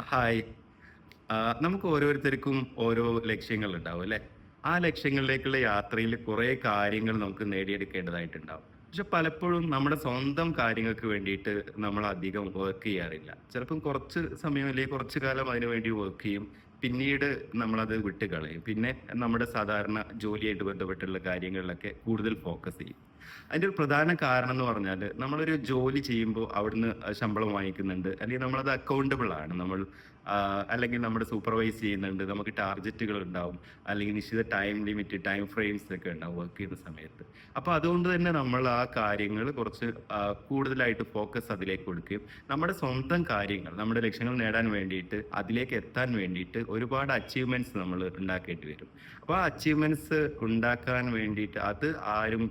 Hi. നമുക്ക് ഓരോരുത്തർക്കും ഓരോ ലക്ഷ്യങ്ങൾ ഉണ്ടാവും അല്ലേ? ആ ലക്ഷ്യങ്ങളിലേക്കുള്ള യാത്രയിൽ കുറേ കാര്യങ്ങൾ നമുക്ക് നേടിയെടുക്കേണ്ടതായിട്ടുണ്ടാവും. പക്ഷെ പലപ്പോഴും നമ്മുടെ സ്വന്തം കാര്യങ്ങൾക്ക് വേണ്ടിയിട്ട് നമ്മൾ അധികം വർക്ക് ചെയ്യാറില്ല. ചിലപ്പം കുറച്ച് സമയം അല്ലെങ്കിൽ കുറച്ച് കാലം അതിനു വേണ്ടി വർക്ക് ചെയ്യും. പിന്നീട് നമ്മളത് വിട്ട് കളയും. പിന്നെ നമ്മുടെ സാധാരണ ജോലിയായിട്ട് ബന്ധപ്പെട്ടുള്ള കാര്യങ്ങളിലൊക്കെ കൂടുതൽ ഫോക്കസ് ചെയ്യും. അതിന്റെ ഒരു പ്രധാന കാരണം എന്ന് പറഞ്ഞാൽ നമ്മളൊരു ജോലി ചെയ്യുമ്പോൾ അവിടുന്ന് ശമ്പളം വാങ്ങിക്കുന്നുണ്ട്. അല്ലെങ്കിൽ നമ്മളത് അക്കൗണ്ടബിൾ ആണ്. നമ്മൾ അല്ലെങ്കിൽ നമ്മുടെ സൂപ്പർവൈസ് ചെയ്യുന്നുണ്ട്. നമുക്ക് ടാർഗറ്റുകൾ ഉണ്ടാവും. അല്ലെങ്കിൽ നിശ്ചിത ടൈം ലിമിറ്റ്, ടൈം ഫ്രെയിംസ് ഒക്കെ ഉണ്ടാവും വർക്ക് ചെയ്യുന്ന സമയത്ത്. അപ്പൊ അതുകൊണ്ട് തന്നെ നമ്മൾ ആ കാര്യങ്ങൾ കുറച്ച് കൂടുതലായിട്ട് ഫോക്കസ് അതിലേക്ക് കൊടുക്കുകയും നമ്മുടെ സ്വന്തം കാര്യങ്ങൾ, നമ്മുടെ ലക്ഷ്യങ്ങൾ നേടാൻ വേണ്ടിയിട്ട് അതിലേക്ക് എത്താൻ വേണ്ടിയിട്ട് ഒരുപാട് അച്ചീവ്മെന്റ്സ് നമ്മൾ ഉണ്ടാക്കേണ്ടി വരും. അപ്പൊ ആ അച്ചീവ്മെന്റ്സ് ഉണ്ടാക്കാൻ വേണ്ടിയിട്ട് അത് ആരും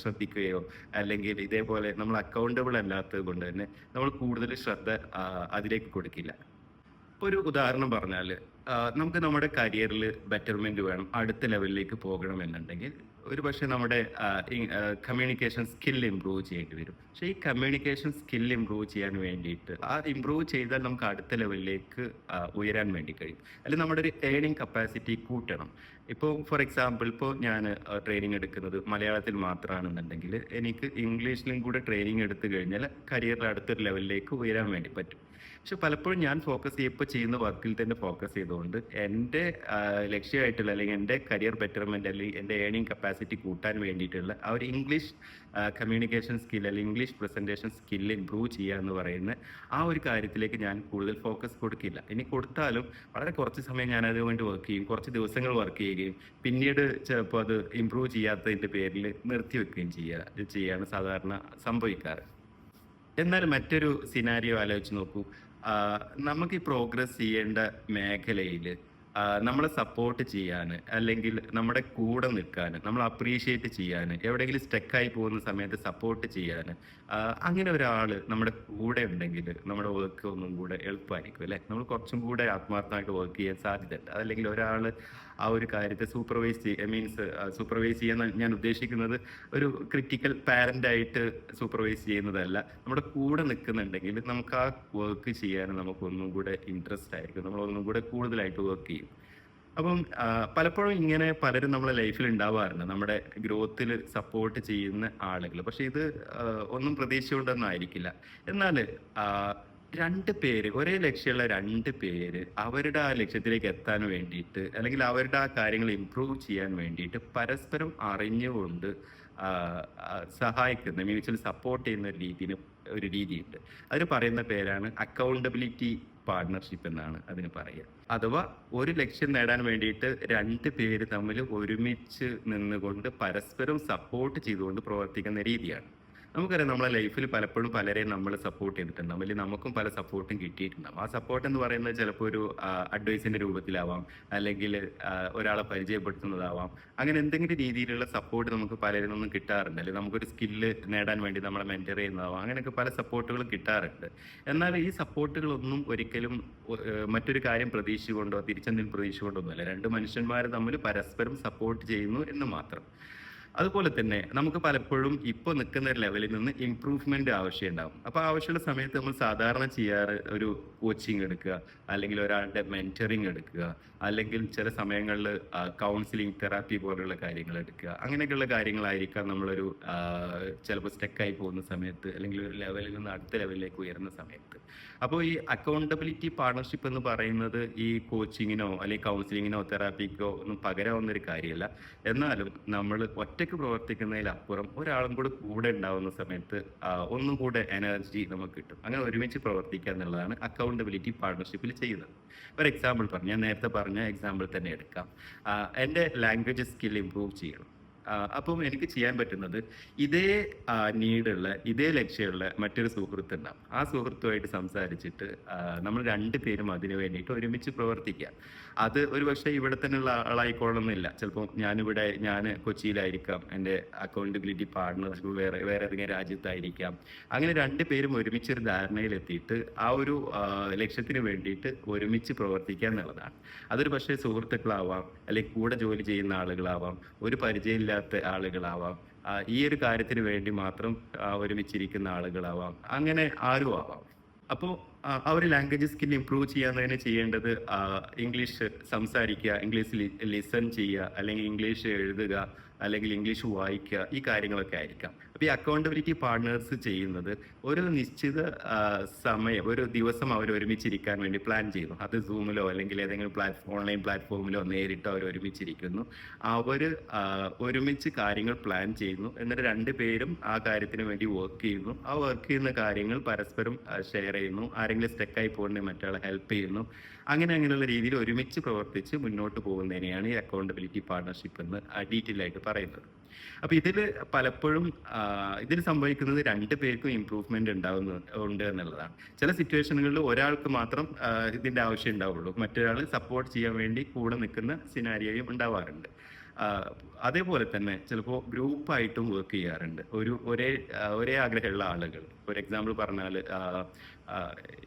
ശ്രദ്ധിക്കുകയോ അല്ലെങ്കിൽ ഇതേപോലെ നമ്മൾ അക്കൗണ്ടബിൾ അല്ലാത്തത് കൊണ്ട് തന്നെ നമ്മൾ കൂടുതൽ ശ്രദ്ധ അതിലേക്ക് കൊടുക്കില്ല. ഒരു ഉദാഹരണം പറഞ്ഞാൽ നമുക്ക് നമ്മുടെ കരിയറിൽ ബെറ്റർമെന്റ് വേണം. അടുത്ത ലെവലിലേക്ക് പോകണം എന്നുണ്ടെങ്കിൽ ഒരു പക്ഷേ നമ്മുടെ കമ്മ്യൂണിക്കേഷൻ സ്കിൽ ഇംപ്രൂവ് ചെയ്യേണ്ടി വരും. പക്ഷെ ഈ കമ്മ്യൂണിക്കേഷൻ സ്കിൽ ഇംപ്രൂവ് ചെയ്യാൻ വേണ്ടിയിട്ട് ആ ഇംപ്രൂവ് ചെയ്താൽ നമുക്ക് അടുത്ത ലെവലിലേക്ക് ഉയരാൻ വേണ്ടി കഴിയും. അല്ലെങ്കിൽ നമ്മുടെ ഒരു ഏണിംഗ് കപ്പാസിറ്റി കൂട്ടണം. ഇപ്പോൾ ഫോർ എക്സാമ്പിൾ ഇപ്പോൾ ഞാൻ ട്രെയിനിങ് എടുക്കുന്നത് മലയാളത്തിൽ മാത്രമാണെന്നുണ്ടെങ്കിൽ എനിക്ക് ഇംഗ്ലീഷിലും കൂടെ ട്രെയിനിങ് എടുത്തു കഴിഞ്ഞാൽ കരിയറിൽ അടുത്തൊരു ലെവലിലേക്ക് ഉയരാൻ വേണ്ടി പറ്റും. പക്ഷെ പലപ്പോഴും ഞാൻ ഫോക്കസ് ചെയ്യപ്പോൾ ചെയ്യുന്ന വർക്കിൽ തന്നെ ഫോക്കസ് ചെയ്തുകൊണ്ട് എന്റെ ലക്ഷ്യമായിട്ടുള്ള അല്ലെങ്കിൽ എന്റെ കരിയർ ബെറ്റർമെന്റ് അല്ലെങ്കിൽ എന്റെ ഏണിംഗ് കപ്പാസിറ്റി കൂട്ടാൻ വേണ്ടിയിട്ടുള്ള ആ ഒരു ഇംഗ്ലീഷ് കമ്മ്യൂണിക്കേഷൻ സ്കിൽ അല്ലെങ്കിൽ ഇംഗ്ലീഷ് പ്രസന്റേഷൻ സ്കിൽ ഇംപ്രൂവ് ചെയ്യുക എന്ന് പറയുന്ന ആ ഒരു കാര്യത്തിലേക്ക് ഞാൻ കൂടുതൽ ഫോക്കസ് കൊടുക്കില്ല. ഇനി കൊടുത്താലും വളരെ കുറച്ച് സമയം ഞാൻ അത് വേണ്ടി വർക്ക് ചെയ്യും. കുറച്ച് ദിവസങ്ങൾ വർക്ക് ചെയ്യുകയും പിന്നീട് ചിലപ്പോൾ അത് ഇംപ്രൂവ് ചെയ്യാത്തതിന്റെ പേരിൽ നിർത്തി നിർത്തിവെക്കുകയും ചെയ്യുക ചെയ്യാണ് സാധാരണ സംഭവിക്കാറ്. എന്നാൽ മറ്റൊരു സിനാരിയോ ആലോചിച്ച് നോക്കൂ. നമുക്ക് ഈ പ്രോഗ്രസ് ചെയ്യേണ്ട മേഖലയിൽ ആഹ് നമ്മളെ സപ്പോർട്ട് ചെയ്യാന് അല്ലെങ്കിൽ നമ്മുടെ കൂടെ നിൽക്കാൻ നമ്മൾ അപ്രീഷിയേറ്റ് ചെയ്യാന്, എവിടെയെങ്കിലും സ്റ്റക്കായി പോകുന്ന സമയത്ത് സപ്പോർട്ട് ചെയ്യാന് അങ്ങനെ ഒരാൾ നമ്മുടെ കൂടെ ഉണ്ടെങ്കിൽ നമ്മുടെ വർക്ക് ഒന്നും കൂടെ എളുപ്പമായിരിക്കും അല്ലേ? നമ്മൾ കുറച്ചും കൂടെ ആത്മാർത്ഥമായിട്ട് വർക്ക് ചെയ്യാൻ സാധ്യതയുണ്ട്. അതല്ലെങ്കിൽ ഒരാൾ ആ ഒരു കാര്യത്തെ സൂപ്പർവൈസ് മീൻസ് സൂപ്പർവൈസ് ചെയ്യാൻ ഞാൻ ഉദ്ദേശിക്കുന്നത് ഒരു ക്രിറ്റിക്കൽ പാരന്റ് ആയിട്ട് സൂപ്പർവൈസ് ചെയ്യുന്നതല്ല. നമ്മുടെ കൂടെ നിൽക്കുന്നുണ്ടെങ്കിൽ നമുക്ക് ആ വർക്ക് ചെയ്യാൻ നമുക്ക് ഒന്നും കൂടെ ഇൻട്രസ്റ്റ് ആയിരിക്കും. നമ്മൾ ഒന്നും കൂടെ കൂടുതലായിട്ട് വർക്ക് ചെയ്യും. അപ്പം പലപ്പോഴും ഇങ്ങനെ പലരും നമ്മളെ ലൈഫിൽ ഉണ്ടാവാറുണ്ട്. നമ്മുടെ ഗ്രോത്തിൽ സപ്പോർട്ട് ചെയ്യുന്ന ആളുകൾ. പക്ഷെ ഇത് ഒന്നും പ്രതീക്ഷിച്ചുകൊണ്ടൊന്നും ആയിരിക്കില്ല. 2 പേര് ഒരേ ലക്ഷ്യമുള്ള രണ്ട് പേര് അവരുടെ ആ ലക്ഷ്യത്തിലേക്ക് എത്താൻ വേണ്ടിയിട്ട് അല്ലെങ്കിൽ അവരുടെ ആ കാര്യങ്ങൾ ഇമ്പ്രൂവ് ചെയ്യാൻ വേണ്ടിയിട്ട് പരസ്പരം അറിഞ്ഞുകൊണ്ട് സഹായിക്കുന്ന മ്യൂച്വൽ സപ്പോർട്ട് ചെയ്യുന്ന ഒരു രീതിയിൽ ഒരു രീതിയുണ്ട്. അതിന് പറയുന്ന പേരാണ് അക്കൗണ്ടബിലിറ്റി പാർട്ണർഷിപ്പ് എന്നാണ് അതിന് പറയുക. അഥവാ ഒരു ലക്ഷ്യം നേടാൻ വേണ്ടിയിട്ട് രണ്ട് പേര് തമ്മിൽ ഒരുമിച്ച് നിന്നുകൊണ്ട് പരസ്പരം സപ്പോർട്ട് ചെയ്തുകൊണ്ട് പ്രവർത്തിക്കുന്ന രീതിയാണ്. നമുക്കറിയാം നമ്മളെ ലൈഫിൽ പലപ്പോഴും പലരെയും നമ്മൾ സപ്പോർട്ട് ചെയ്തിട്ടുണ്ട് അല്ലെങ്കിൽ നമുക്കും പല സപ്പോർട്ടും കിട്ടിയിട്ടുണ്ടാവും. ആ സപ്പോർട്ട് എന്ന് പറയുന്നത് ചിലപ്പോൾ ഒരു അഡ്വൈസിന്റെ രൂപത്തിലാവാം. അല്ലെങ്കിൽ ഒരാളെ പരിചയപ്പെടുത്തുന്നതാവാം. അങ്ങനെ എന്തെങ്കിലും രീതിയിലുള്ള സപ്പോർട്ട് നമുക്ക് പലരിൽ നിന്നും കിട്ടാറുണ്ട്. അല്ലെങ്കിൽ നമുക്കൊരു സ്കില്ല് നേടാൻ വേണ്ടി നമ്മളെ മെന്റർ ചെയ്യുന്നതാവാം. അങ്ങനെയൊക്കെ പല സപ്പോർട്ടുകളും കിട്ടാറുണ്ട്. എന്നാൽ ഈ സപ്പോർട്ടുകളൊന്നും ഒരിക്കലും മറ്റൊരു കാര്യം പ്രതീക്ഷിച്ചുകൊണ്ടോ തിരിച്ചെന്തെങ്കിലും പ്രതീക്ഷിച്ചുകൊണ്ടൊന്നുമല്ല. 2 മനുഷ്യന്മാർ തമ്മിൽ പരസ്പരം സപ്പോർട്ട് ചെയ്യുന്നു എന്ന് മാത്രം. അതുപോലെ തന്നെ നമുക്ക് പലപ്പോഴും ഇപ്പൊ നിൽക്കുന്ന ലെവലിൽ നിന്ന് ഇംപ്രൂവ്മെന്റ് ആവശ്യമുണ്ടാവും. അപ്പൊ ആവശ്യമുള്ള സമയത്ത് നമ്മൾ സാധാരണ ചെയ്യാറ് ഒരു കോച്ചിങ് എടുക്കുക, അല്ലെങ്കിൽ ഒരാളുടെ മെന്ററിങ് എടുക്കുക, അല്ലെങ്കിൽ ചില സമയങ്ങളിൽ കൗൺസിലിംഗ്, തെറാപ്പി പോലുള്ള കാര്യങ്ങൾ എടുക്കുക. അങ്ങനെയൊക്കെയുള്ള കാര്യങ്ങളായിരിക്കാം നമ്മളൊരു ചിലപ്പോൾ സ്റ്റക്കായി പോകുന്ന സമയത്ത് അല്ലെങ്കിൽ ഒരു ലെവലിൽ നിന്ന് അടുത്ത ലെവലിലേക്ക് ഉയരുന്ന സമയത്ത്. അപ്പോൾ ഈ അക്കൗണ്ടബിലിറ്റി പാർട്ണർഷിപ്പ് എന്ന് പറയുന്നത് ഈ കോച്ചിങ്ങിനോ അല്ലെങ്കിൽ കൗൺസിലിങ്ങിനോ തെറാപ്പിക്കോ ഒന്നും പകരാവുന്ന ഒരു കാര്യമല്ല. എന്നാലും നമ്മൾ ഒറ്റയ്ക്ക് പ്രവർത്തിക്കുന്നതിലപ്പുറം ഒരാളും കൂടെ കൂടെ ഉണ്ടാവുന്ന സമയത്ത് ഒന്നും കൂടെ എനർജി നമുക്ക് കിട്ടും. അങ്ങനെ ഒരുമിച്ച് പ്രവർത്തിക്കുക എന്നുള്ളതാണ് അക്കൗണ്ടബിലിറ്റി പാർട്ണർഷിപ്പിൽ ചെയ്യുന്നത്. ഫോർ എക്സാമ്പിൾ പറഞ്ഞു. ഞാൻ നേരത്തെ പറഞ്ഞ എക്സാമ്പിൾ തന്നെ എടുക്കാം. എന്റെ ലാംഗ്വേജ് സ്കിൽ ഇമ്പ്രൂവ് ചെയ്യണം. അപ്പം എനിക്ക് ചെയ്യാൻ പറ്റുന്നത് ഇതേ നീഡുള്ള ഇതേ ലക്ഷ്യമുള്ള മറ്റൊരു സുഹൃത്ത് ഉണ്ടാവും ആ സുഹൃത്തുമായിട്ട് സംസാരിച്ചിട്ട് നമ്മൾ രണ്ട് പേരും അതിനു വേണ്ടിയിട്ട് ഒരുമിച്ച് പ്രവർത്തിക്കുക. അത് ഒരു പക്ഷേ ഇവിടെ തന്നെയുള്ള ആളായിക്കോളണമെന്നില്ല. ചിലപ്പോൾ ഞാനിവിടെ ഞാൻ കൊച്ചിയിലായിരിക്കാം. എന്റെ അക്കൗണ്ടബിലിറ്റി പാർട്ണർ വേറെ വേറെ ഏതെങ്കിലും രാജ്യത്തായിരിക്കാം. അങ്ങനെ രണ്ട് പേരും ഒരുമിച്ച് ഒരു ധാരണയിലെത്തിയിട്ട് ആ ഒരു ലക്ഷ്യത്തിന് വേണ്ടിയിട്ട് ഒരുമിച്ച് പ്രവർത്തിക്കുക എന്നുള്ളതാണ്. അതൊരു പക്ഷേ സുഹൃത്തുക്കളാവാം, അല്ലെങ്കിൽ കൂടെ ജോലി ചെയ്യുന്ന ആളുകളാവാം, ഒരു പരിചയമില്ലാത്ത ആളുകളാവാം, ഈ ഒരു കാര്യത്തിന് വേണ്ടി മാത്രം ഒരുമിച്ചിരിക്കുന്ന ആളുകളാവാം. അങ്ങനെ ആരും ആവാം. അപ്പോ ആ ഒരു ലാംഗ്വേജ് സ്കിൽ ചെയ്യാൻ ചെയ്യാന്നതിന് ചെയ്യേണ്ടത് ഇംഗ്ലീഷ് സംസാരിക്കുക ഇംഗ്ലീഷ് ലിസൺ ചെയ്യുക അല്ലെങ്കിൽ ഇംഗ്ലീഷ് എഴുതുക അല്ലെങ്കിൽ ഇംഗ്ലീഷ് വായിക്കുക ഈ കാര്യങ്ങളൊക്കെ ആയിരിക്കാം. അപ്പോൾ ഈ അക്കൗണ്ടബിലിറ്റി പാർട്ട്നേഴ്സ് ചെയ്യുന്നത് ഒരു നിശ്ചിത സമയം ഒരു ദിവസം അവർ ഒരുമിച്ചിരിക്കാൻ വേണ്ടി പ്ലാൻ ചെയ്യുന്നു. അത് സൂമിലോ അല്ലെങ്കിൽ ഏതെങ്കിലും പ്ലാറ്റ്ഫോം ഓൺലൈൻ പ്ലാറ്റ്ഫോമിലോ നേരിട്ടോ അവർ ഒരുമിച്ചിരിക്കുന്നു. അവർ ഒരുമിച്ച് കാര്യങ്ങൾ പ്ലാൻ ചെയ്യുന്നു. എന്നിട്ട് രണ്ടുപേരും ആ കാര്യത്തിന് വേണ്ടി വർക്ക് ചെയ്യുന്നു. ആ വർക്ക് ചെയ്യുന്ന കാര്യങ്ങൾ പരസ്പരം ഷെയർ ചെയ്യുന്നു. ആരെങ്കിലും സ്റ്റെക്കായി പോകുന്ന മറ്റാളെ ഹെൽപ്പ് ചെയ്യുന്നു. അങ്ങനെ അങ്ങനെയുള്ള രീതിയിൽ ഒരുമിച്ച് പ്രവർത്തിച്ച് മുന്നോട്ട് പോകുന്നതിനെയാണ് ഈ അക്കൗണ്ടബിലിറ്റി പാർട്ണർഷിപ്പ് എന്ന് ഡീറ്റെയിൽ ആയിട്ട് പറയുന്നത്. അപ്പൊ ഇതിൽ പലപ്പോഴും ഇതിൽ സംഭവിക്കുന്നത് രണ്ട് പേർക്കും ഇമ്പ്രൂവ്മെന്റ് ഉണ്ടാവുന്ന ഉണ്ട് എന്നുള്ളതാണ്. ചില സിറ്റുവേഷനുകളിൽ ഒരാൾക്ക് മാത്രം ഇതിന്റെ ആവശ്യം ഉണ്ടാവുള്ളൂ. മറ്റൊരാൾ സപ്പോർട്ട് ചെയ്യാൻ വേണ്ടി കൂടെ നിൽക്കുന്ന സിനാരിയോയും ഉണ്ടാവാറുണ്ട്. അതേപോലെ തന്നെ ചിലപ്പോൾ ഗ്രൂപ്പായിട്ടും വർക്ക് ചെയ്യാറുണ്ട്. ഒരു ഒരേ ഒരേ ആഗ്രഹമുള്ള ആളുകൾ. ഒരു എക്സാമ്പിൾ പറഞ്ഞാൽ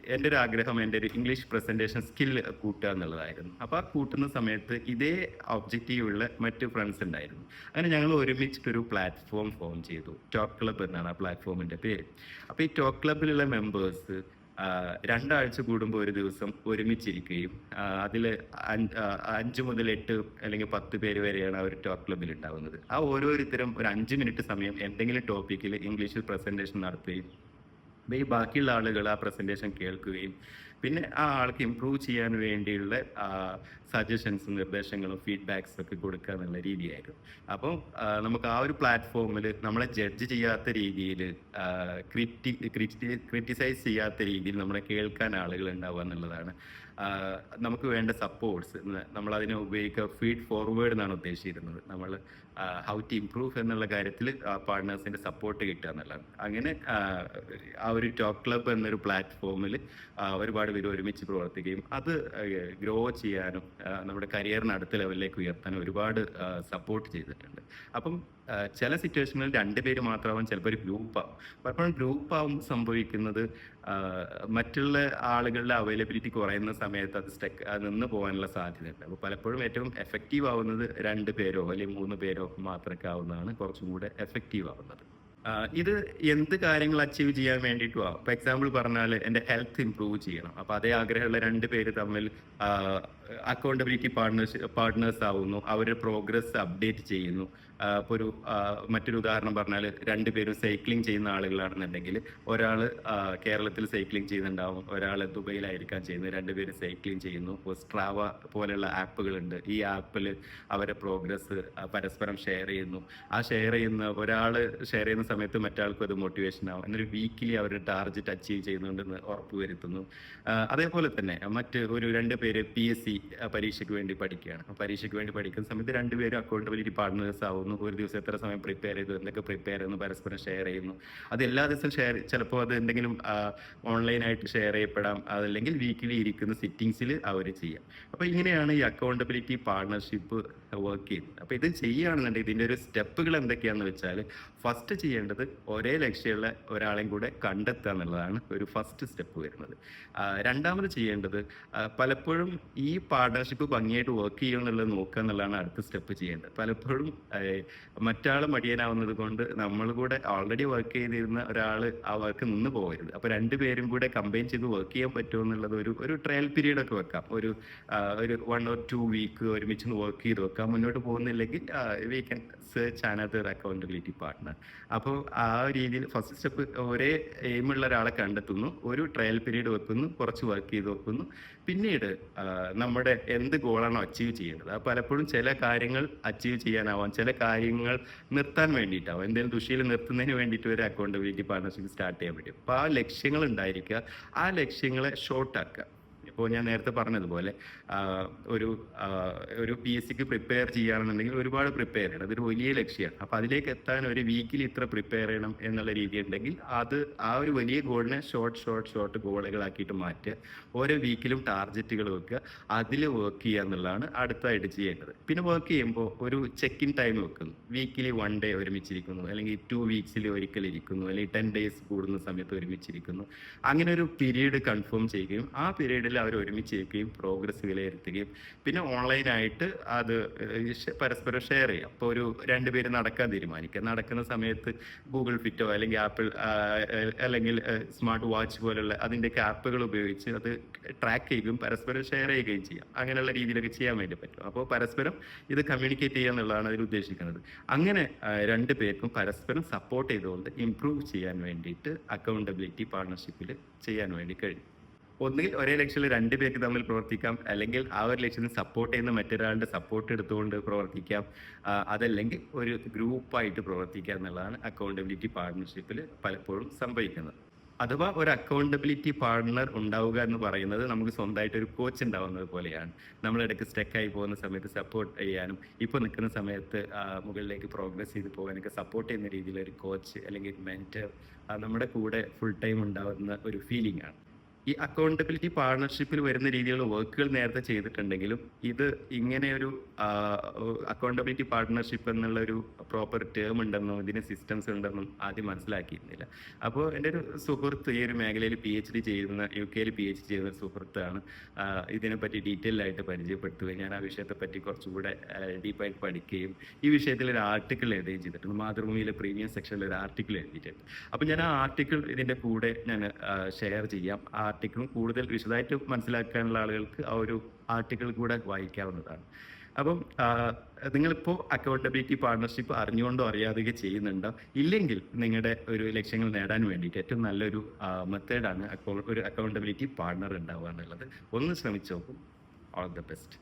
എന്റെ ഒരു ആഗ്രഹം എന്റെ ഒരു ഇംഗ്ലീഷ് പ്രസന്റേഷൻ സ്കിൽ കൂട്ടുക എന്നുള്ളതായിരുന്നു. അപ്പോൾ ആ കൂട്ടുന്ന സമയത്ത് ഇതേ ഒബ്ജക്റ്റീവുള്ള മറ്റ് ഫ്രണ്ട്സ് ഉണ്ടായിരുന്നു. അങ്ങനെ ഞങ്ങൾ ഒരുമിച്ചിട്ടൊരു പ്ലാറ്റ്ഫോം ഫോം ചെയ്തു. ടോക്ക് ക്ലബ് എന്നാണ് ആ പ്ലാറ്റ്ഫോമിന്റെ പേര്. അപ്പോൾ ഈ ടോക്ക് ക്ലബിലുള്ള മെമ്പേഴ്സ് രണ്ടാഴ്ച കൂടുമ്പോൾ ഒരു ദിവസം ഒരുമിച്ചിരിക്കുകയും അതിൽ അഞ്ച് മുതൽ എട്ട് അല്ലെങ്കിൽ പത്ത് പേര് വരെയാണ് ആ ഒരു ടോക്ക് ക്ലബിൽ ഉണ്ടാവുന്നത്. ആ ഓരോരുത്തരും ഒരു അഞ്ച് മിനിറ്റ് സമയം എന്തെങ്കിലും ടോപ്പിക്കിൽ ഇംഗ്ലീഷിൽ പ്രസന്റേഷൻ നടത്തുകയും ബാക്കിയുള്ള ആളുകൾ ആ പ്രസന്റേഷൻ കേൾക്കുകയും പിന്നെ ആ ആൾക്ക് ഇമ്പ്രൂവ് ചെയ്യാൻ വേണ്ടിയുള്ള സജഷൻസും നിർദ്ദേശങ്ങളും ഫീഡ്ബാക്സും ഒക്കെ കൊടുക്കുക എന്നുള്ള രീതിയായിരുന്നു. അപ്പം നമുക്ക് ആ ഒരു പ്ലാറ്റ്ഫോമിൽ നമ്മളെ ജഡ്ജ് ചെയ്യാത്ത രീതിയിൽ ക്രിറ്റി ക്രിറ്റിസൈസ് ചെയ്യാത്ത രീതിയിൽ നമ്മളെ കേൾക്കാൻ ആളുകൾ ഉണ്ടാവുക എന്നുള്ളതാണ്. നമുക്ക് വേണ്ട സപ്പോർട്ട്സ് നമ്മൾ അതിനെ ഉപയോഗിക്കുക ഫീഡ് ഫോർവേഡ് എന്നാണ് ഉദ്ദേശിച്ചിരുന്നത്. നമ്മൾ ഹൗ ടു ഇംപ്രൂവ് എന്നുള്ള കാര്യത്തിൽ പാർട്ട്നേഴ്സിന്റെ സപ്പോർട്ട് കിട്ടുക എന്നുള്ളതാണ്. അങ്ങനെ ആ, ഒരു ടോക്ക് ക്ലബ്ബ് എന്നൊരു പ്ലാറ്റ്ഫോമിൽ ഒരുപാട് പേര് ഒരുമിച്ച് പ്രവർത്തിക്കുകയും അത് ഗ്രോ ചെയ്യാനും നമ്മുടെ കരിയറിന് അടുത്ത ലെവലിലേക്ക് ഉയർത്താനും ഒരുപാട് സപ്പോർട്ട് ചെയ്തിട്ടുണ്ട്. അപ്പം ചില സിറ്റുവേഷനിൽ രണ്ടുപേര് മാത്രമാവും ചിലപ്പോൾ ഒരു ഗ്രൂപ്പ് ആവും. പലപ്പോഴും ഗ്രൂപ്പ് ആവുമ്പോൾ സംഭവിക്കുന്നത് മറ്റുള്ള ആളുകളുടെ അവൈലബിലിറ്റി കുറയുന്ന സമയത്ത് അത് സ്റ്റെക്ക് നിന്ന് പോകാനുള്ള സാധ്യതയുണ്ട്. അപ്പോൾ പലപ്പോഴും ഏറ്റവും എഫക്റ്റീവ് ആവുന്നത് രണ്ട് പേരോ അല്ലെങ്കിൽ മൂന്ന് പേരോ മാത്രമൊക്കെ ആവുന്നതാണ് കുറച്ചും കൂടെ എഫക്റ്റീവ് ആവുന്നത്. ഇത് എന്ത് കാര്യങ്ങൾ അച്ചീവ് ചെയ്യാൻ വേണ്ടിയിട്ടും ആവും ഇപ്പൊ എക്സാമ്പിൾ പറഞ്ഞാൽ എന്റെ ഹെൽത്ത് ഇംപ്രൂവ് ചെയ്യണം. അപ്പൊ അതേ ആഗ്രഹമുള്ള രണ്ട് പേര് തമ്മിൽ അക്കൗണ്ടബിലിറ്റി പാർട്ട്നേഴ്സ് പാർട്ട്നേഴ്സ് ആവുന്നു. അവരുടെ പ്രോഗ്രസ് അപ്ഡേറ്റ് ചെയ്യുന്നു. ഇപ്പോൾ ഒരു മറ്റൊരു ഉദാഹരണം പറഞ്ഞാൽ രണ്ടുപേരും സൈക്ലിംഗ് ചെയ്യുന്ന ആളുകളാണെന്നുണ്ടെങ്കിൽ ഒരാൾ കേരളത്തിൽ സൈക്ലിംഗ് ചെയ്യുന്നുണ്ടാവും ഒരാൾ ദുബൈയിലായിരിക്കാം ചെയ്യുന്നത് രണ്ടുപേരും സൈക്ലിംഗ് ചെയ്യുന്നു. ഇപ്പോൾ സ്ട്രാവ പോലെയുള്ള ആപ്പുകളുണ്ട്. ഈ ആപ്പിൽ അവരെ പ്രോഗ്രസ് പരസ്പരം ഷെയർ ചെയ്യുന്നു. ആ ഷെയർ ചെയ്യുന്ന ഒരാൾ ഷെയർ ചെയ്യുന്ന സമയത്ത് മറ്റാൾക്കും അത് മോട്ടിവേഷൻ ആവും. എന്നൊരു വീക്കിലി അവരുടെ ടാർഗറ്റ് അച്ചീവ് ചെയ്യുന്നുണ്ടെന്ന് ഉറപ്പുവരുത്തുന്നു. വരുത്തുന്നു അതേപോലെ തന്നെ മറ്റ് ഒരു രണ്ട് പേര് പി എസ് സി പരീക്ഷയ്ക്ക് വേണ്ടി പഠിക്കുകയാണ്. അപ്പോൾ പരീക്ഷയ്ക്ക് വേണ്ടി പഠിക്കുന്ന സമയത്ത് രണ്ടുപേരും അക്കൗണ്ടബിലിറ്റി പാർട്ട്നേഴ്സ് ആവുന്നു. ഒരു ദിവസം എത്ര സമയം പ്രിപ്പയർ ചെയ്തു എന്തൊക്കെ പ്രിപ്പയർ ചെയ്യുന്നു പരസ്പരം ഷെയർ ചെയ്യുന്നു. അത് എല്ലാ ദിവസവും ഷെയർ ചിലപ്പോൾ അത് എന്തെങ്കിലും ഓൺലൈനായിട്ട് ഷെയർ ചെയ്യപ്പെടാം. അതല്ലെങ്കിൽ വീക്കിലി ഇരിക്കുന്ന സിറ്റിങ്സിൽ അവർ ചെയ്യാം. അപ്പോൾ ഇങ്ങനെയാണ് ഈ അക്കൗണ്ടബിലിറ്റി പാർട്ട്ണർഷിപ്പ് വർക്ക് ചെയ്യുന്നത്. അപ്പോൾ ഇത് ചെയ്യുകയാണെന്നുണ്ടെങ്കിൽ ഇതിന്റെ ഒരു സ്റ്റെപ്പുകൾ എന്തൊക്കെയാണെന്ന് വെച്ചാൽ ഫസ്റ്റ് ചെയ്യേണ്ടത് ഒരേ ലക്ഷ്യമുള്ള ഒരാളെയും കൂടെ കണ്ടെത്തുക എന്നുള്ളതാണ് ഒരു ഫസ്റ്റ് സ്റ്റെപ്പ് വരുന്നത്. ആ, രണ്ടാമത് ചെയ്യേണ്ടത് പലപ്പോഴും ഈ പാർട്ട്ണർഷിപ്പ് ഭംഗിയായിട്ട് വർക്ക് ചെയ്യുമെന്നുള്ളത് നോക്കുക എന്നുള്ളതാണ് അടുത്ത സ്റ്റെപ്പ് ചെയ്യേണ്ടത്. പലപ്പോഴും മറ്റാൾ മടിയനാവുന്നത് കൊണ്ട് നമ്മൾ കൂടെ ഓൾറെഡി വർക്ക് ചെയ്തിരുന്ന ഒരാൾ ആ വർക്ക് നിന്ന് പോകരുത്. അപ്പൊ രണ്ടുപേരും കൂടെ കമ്പൈൻ ചെയ്ത് വർക്ക് ചെയ്യാൻ പറ്റുമോ എന്നുള്ളത് ഒരു ഒരു ട്രയൽ പീരീഡ് ഒക്കെ വെക്കാം. ഒരു ഒരു വൺ ഓർ ടു വീക്ക് ഒരുമിച്ച് വർക്ക് ചെയ്ത് വെക്കാം. മുന്നോട്ട് പോകുന്നില്ലെങ്കിൽ we can search another accountability partner അപ്പോൾ ആ രീതിയിൽ ഫസ്റ്റ് സ്റ്റെപ്പ് ഒരേ എയിമുള്ള ഒരാളെ കണ്ടെത്തുന്നു. ഒരു ട്രയൽ പീരീഡ് വെക്കുന്നു. കുറച്ച് വർക്ക് ചെയ്ത് വെക്കുന്നു. പിന്നീട് നമ്മുടെ എന്ത് ഗോളാണോ അച്ചീവ് ചെയ്യേണ്ടത്. പലപ്പോഴും ചില കാര്യങ്ങൾ അച്ചീവ് ചെയ്യാനാവാം ചില കാര്യങ്ങൾ നിർത്താൻ വേണ്ടിയിട്ടാവും. എന്തെങ്കിലും ദുഷിയിൽ നിർത്തുന്നതിന് വേണ്ടിയിട്ട് ഒരു അക്കൗണ്ടബിലിറ്റി പാർട്ണർഷിപ്പ് സ്റ്റാർട്ട് ചെയ്യാൻ പറ്റും അപ്പോൾ ആ ലക്ഷ്യങ്ങൾ ഉണ്ടായിരിക്കുക ആ ലക്ഷ്യങ്ങളെ ഷോർട്ട് ആക്കുക. ഇപ്പോൾ ഞാൻ നേരത്തെ പറഞ്ഞതുപോലെ ഒരു ഒരു പി എസ് സിക്ക് പ്രിപ്പയർ ചെയ്യുകയാണെന്നുണ്ടെങ്കിൽ ഒരുപാട് പ്രിപ്പയർ ചെയ്യണം. അതൊരു വലിയ ലക്ഷ്യമാണ് അപ്പോൾ അതിലേക്ക് എത്താൻ ഒരു വീക്കിൽ ഇത്ര പ്രിപ്പയർ ചെയ്യണം എന്നുള്ള രീതി ഉണ്ടെങ്കിൽ അത് ആ ഒരു വലിയ ഗോളിനെ ഷോർട്ട് ഷോർട്ട് ഷോർട്ട് ഗോളുകളാക്കിയിട്ട് മാറ്റുക. ഓരോ വീക്കിലും ടാർജറ്റുകൾ വെക്കുക. അതിൽ വർക്ക് ചെയ്യുക എന്നുള്ളതാണ് അടുത്തായിട്ട് ചെയ്യേണ്ടത്. പിന്നെ വർക്ക് ചെയ്യുമ്പോൾ ഒരു ചെക്ക് ഇൻ ടൈം വെക്കുന്നു. വീക്കിലി വൺ ഡേ ഒരുമിച്ചിരിക്കുന്നു. അല്ലെങ്കിൽ ടു വീക്സിൽ ഒരിക്കൽ ഇരിക്കുന്നു. അല്ലെങ്കിൽ ടെൻ ഡേയ്സ് കൂടുന്ന സമയത്ത് ഒരുമിച്ചിരിക്കുന്നു. അങ്ങനെ ഒരു പീരീഡ് കൺഫേം ചെയ്യുകയും ആ പീരീഡിൽ അവർ ഒരുമിച്ച് ഇരിക്കുകയും പ്രോഗ്രസ് വിലയിരുത്തുകയും പിന്നെ ഓൺലൈനായിട്ട് അത് പരസ്പരം ഷെയർ ചെയ്യാം. അപ്പോൾ ഒരു രണ്ടുപേര് നടക്കാൻ തീരുമാനിക്കുക നടക്കുന്ന സമയത്ത് ഗൂഗിൾ ഫിറ്റോ അല്ലെങ്കിൽ ആപ്പിൾ അല്ലെങ്കിൽ സ്മാർട്ട് വാച്ച് പോലുള്ള അതിന്റെയൊക്കെ ആപ്പുകൾ ഉപയോഗിച്ച് അത് ട്രാക്ക് ചെയ്യുകയും പരസ്പരം ഷെയർ ചെയ്യുകയും ചെയ്യാം. അങ്ങനെയുള്ള രീതിയിലൊക്കെ ചെയ്യാൻ വേണ്ടി പറ്റും. അപ്പോൾ പരസ്പരം ഇത് കമ്മ്യൂണിക്കേറ്റ് ചെയ്യുക എന്നുള്ളതാണ് അതിൽ ഉദ്ദേശിക്കുന്നത്. അങ്ങനെ രണ്ട് പേർക്കും പരസ്പരം സപ്പോർട്ട് ചെയ്തുകൊണ്ട് ഇംപ്രൂവ് ചെയ്യാൻ വേണ്ടിയിട്ട് അക്കൗണ്ടബിലിറ്റി പാർട്ണർഷിപ്പിൽ ചെയ്യാൻ വേണ്ടി കഴിയും. ഒന്നുകിൽ ഒരേ ലക്ഷ്യത്തിൽ രണ്ട് പേർക്ക് തമ്മിൽ പ്രവർത്തിക്കാം. അല്ലെങ്കിൽ ആ ഒരു ലക്ഷ്യത്തിന് സപ്പോർട്ട് ചെയ്യുന്ന മറ്റൊരാളുടെ സപ്പോർട്ട് എടുത്തുകൊണ്ട് പ്രവർത്തിക്കാം. അതല്ലെങ്കിൽ ഒരു ഗ്രൂപ്പായിട്ട് പ്രവർത്തിക്കാം എന്നുള്ളതാണ് അക്കൗണ്ടബിലിറ്റി പാർട്ട്ണർഷിപ്പിൽ പലപ്പോഴും സംഭവിക്കുന്നത്. അഥവാ ഒരു അക്കൗണ്ടബിലിറ്റി പാർട്ണർ ഉണ്ടാവുക എന്ന് പറയുന്നത് നമുക്ക് സ്വന്തമായിട്ട് ഒരു കോച്ച് ഉണ്ടാവുന്നത് പോലെയാണ്. നമ്മളിടയ്ക്ക് സ്റ്റക്കായി പോകുന്ന സമയത്ത് സപ്പോർട്ട് ചെയ്യാനും ഇപ്പോൾ നിൽക്കുന്ന സമയത്ത് മുകളിലേക്ക് പ്രോഗ്രസ് ചെയ്ത് പോകാനൊക്കെ സപ്പോർട്ട് ചെയ്യുന്ന രീതിയിൽ ഒരു കോച്ച് അല്ലെങ്കിൽ മെന്റർ നമ്മുടെ കൂടെ ഫുൾ ടൈം ഉണ്ടാവുന്ന ഒരു ഫീലിംഗ് ആണ്. ഈ അക്കൗണ്ടബിലിറ്റി പാർട്ണർഷിപ്പിൽ വരുന്ന രീതിയിലുള്ള വർക്കുകൾ നേരത്തെ ചെയ്തിട്ടുണ്ടെങ്കിലും ഇത് ഇങ്ങനെ ഒരു അക്കൗണ്ടബിലിറ്റി പാർട്ണർഷിപ്പ് എന്നുള്ള ഒരു പ്രോപ്പർ ടേം ഉണ്ടെന്നും ഇതിന് സിസ്റ്റംസ് ഉണ്ടെന്നും ആദ്യം മനസ്സിലാക്കിയിരുന്നില്ല. അപ്പോൾ എന്റെ ഒരു സുഹൃത്ത് ഈ ഒരു മേഖലയിൽ പി എച്ച് ഡി ചെയ്യുന്ന യു കെയിൽ പി എച്ച് ഡി ചെയ്യുന്ന സുഹൃത്താണ്. ഇതിനെപ്പറ്റി ഡീറ്റെയിൽ ആയിട്ട് പരിചയപ്പെടുത്തുകയും ഞാൻ ആ വിഷയത്തെ പറ്റി കുറച്ചുകൂടെ ഡീപ്പായിട്ട് പഠിക്കുകയും ഈ വിഷയത്തിൽ ഒരു ആർട്ടിക്കിൾ എഴുതുകയും ചെയ്തിട്ടുണ്ട്. മാതൃഭൂമിയിലെ പ്രീമിയം സെക്ഷനിൽ ഒരു ആർട്ടിക്കിൾ എഴുതിയിട്ടുണ്ട്. അപ്പോൾ ഞാൻ ആ ആർട്ടിക്കിൾ ഇതിന്റെ കൂടെ ഞാൻ ഷെയർ ചെയ്യാം. ആ ആർട്ടിക്കിളും കൂടുതൽ വിശദമായിട്ട് മനസ്സിലാക്കാനുള്ള ആളുകൾക്ക് ആ ഒരു ആർട്ടിക്കിൾ കൂടെ വായിക്കാവുന്നതാണ്. അപ്പം നിങ്ങളിപ്പോൾ അക്കൗണ്ടബിലിറ്റി പാർട്ണർഷിപ്പ് അറിഞ്ഞുകൊണ്ടോ അറിയാതെയോ ചെയ്യുന്നുണ്ടോ? ഇല്ലെങ്കിൽ നിങ്ങളുടെ ഒരു ലക്ഷ്യങ്ങൾ നേടാൻ വേണ്ടിയിട്ട് ഏറ്റവും നല്ലൊരു മെത്തേഡാണ് ഒരു അക്കൗണ്ടബിലിറ്റി പാർട്ണർ ഉണ്ടാവുക എന്നുള്ളത്. ഒന്ന് ശ്രമിച്ചു നോക്കും. All the best